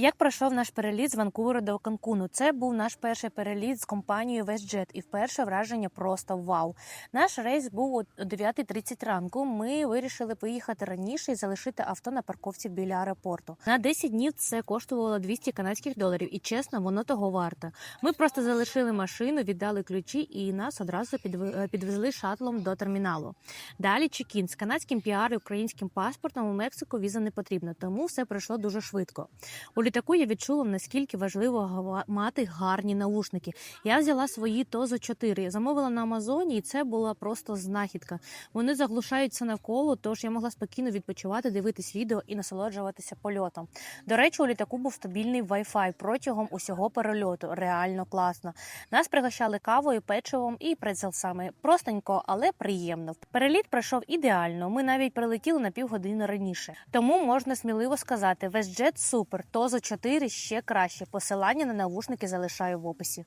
Як пройшов наш переліт з Ванкувера до Канкуну? Це був наш перший переліт з компанією WestJet, і вперше враження просто вау. Наш рейс був о 9.30 ранку. Ми вирішили поїхати раніше і залишити авто на парковці біля аеропорту. На 10 днів це коштувало 200 канадських доларів, і чесно, воно того варто. Ми просто залишили машину, віддали ключі, і нас одразу підвезли шатлом до терміналу. Далі чекін з канадським піар і українським паспортом у Мексику віза не потрібна, тому все пройшло дуже швидко. У літаку я відчула, наскільки важливо мати гарні наушники. Я взяла свої Тозо 4, замовила на Амазоні, і це була просто знахідка. Вони заглушають все навколо, тож я могла спокійно відпочивати, дивитись відео і насолоджуватися польотом. До речі, у літаку був стабільний Wi-Fi протягом усього перельоту. Реально класно. Нас пригощали кавою, печивом і прецелсами. Простенько, але приємно. Переліт пройшов ідеально. Ми навіть прилетіли на півгодини раніше. Тому можна сміливо сказати: WestJet супер, Тозо 4 ще краще. Посилання на навушники залишаю в описі.